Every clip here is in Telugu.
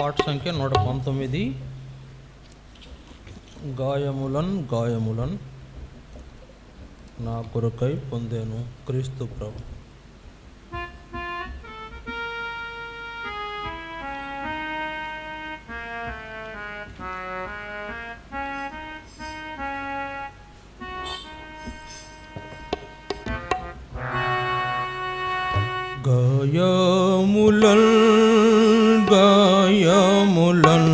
పాట సంఖ్య నూట పంతొమ్మిది. గాయములన్ గాయములన్ నా కొరకై పొందాను క్రీస్తు ప్రభు. గాయములన్ గాయములన్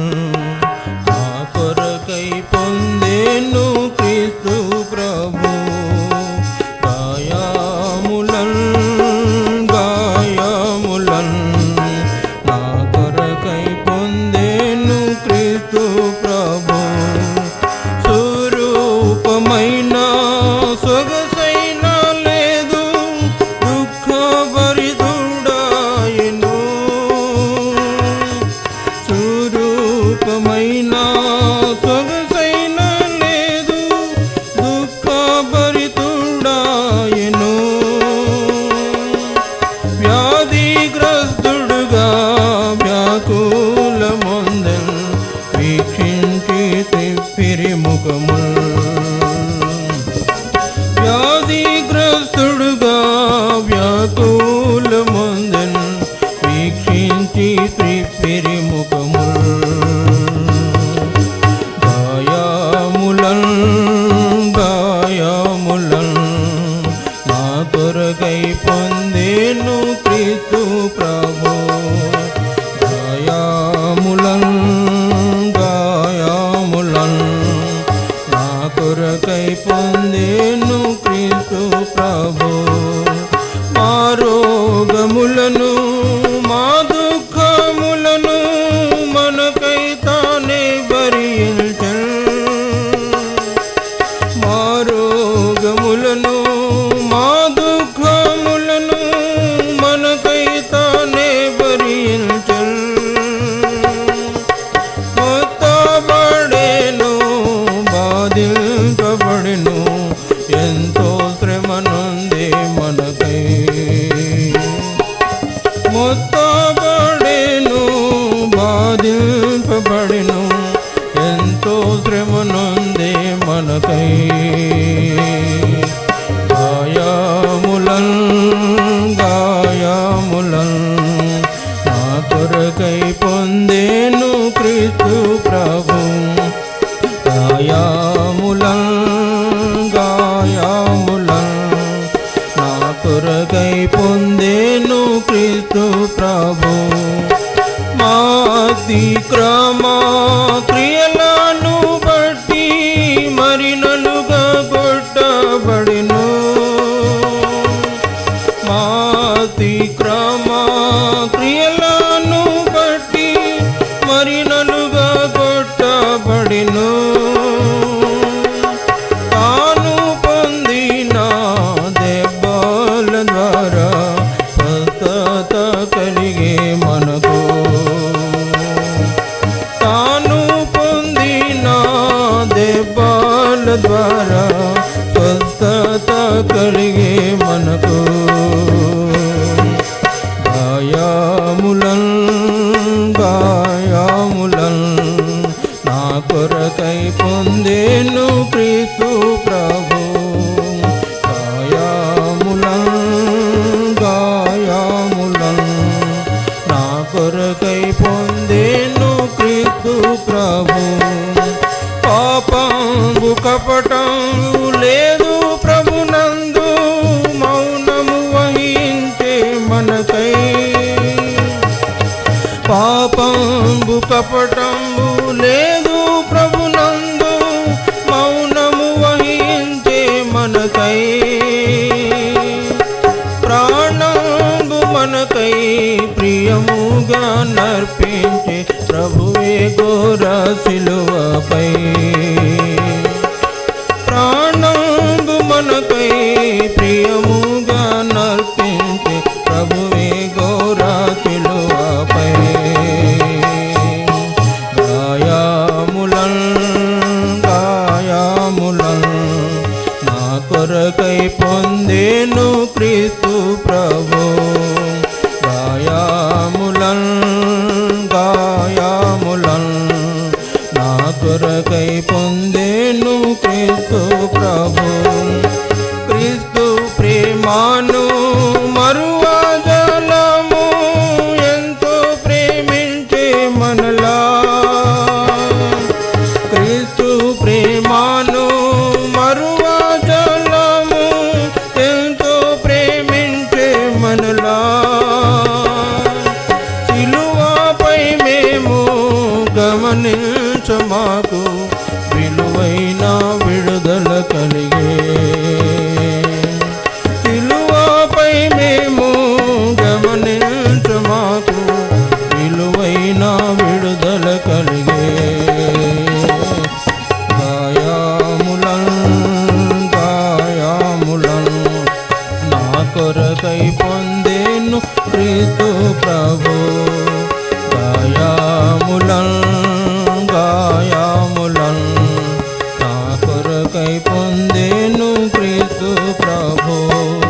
నా కొరకై పొందేను క్రీస్తు ప్రభు. గాయములన్ గాయములన్ నా కొరకై పొందేను క్రీస్తు ప్రభు. స్వరూపమైన సొగసైన పొందేను క్రీస్తు ప్రభు కై పొందేను క్రీస్తు ప్రభు. మాతిక్రమ క్రియలను బట్టి మరినలుగా కొట్టబడిను. మాతిక్రమ క్రియలను బట్టి మరినలుగా కొట్టబడిను. కపటంబు లేదు ప్రభునందు మౌనము వహించే మనకై. ప్రాణంబు మనకై ప్రియముగా నర్పించే ప్రభువే ఘోర సిలువపై గమనించ మాకు విలువైన విడుదల కలిగే. విలువపై మేము గమనించ మాకు విలువైన విడుదల కలిగే. గాయాములను గాయాములను నా కొరకై పొందేను ప్రీతు ప్రభు. గాయాములను గాయాములను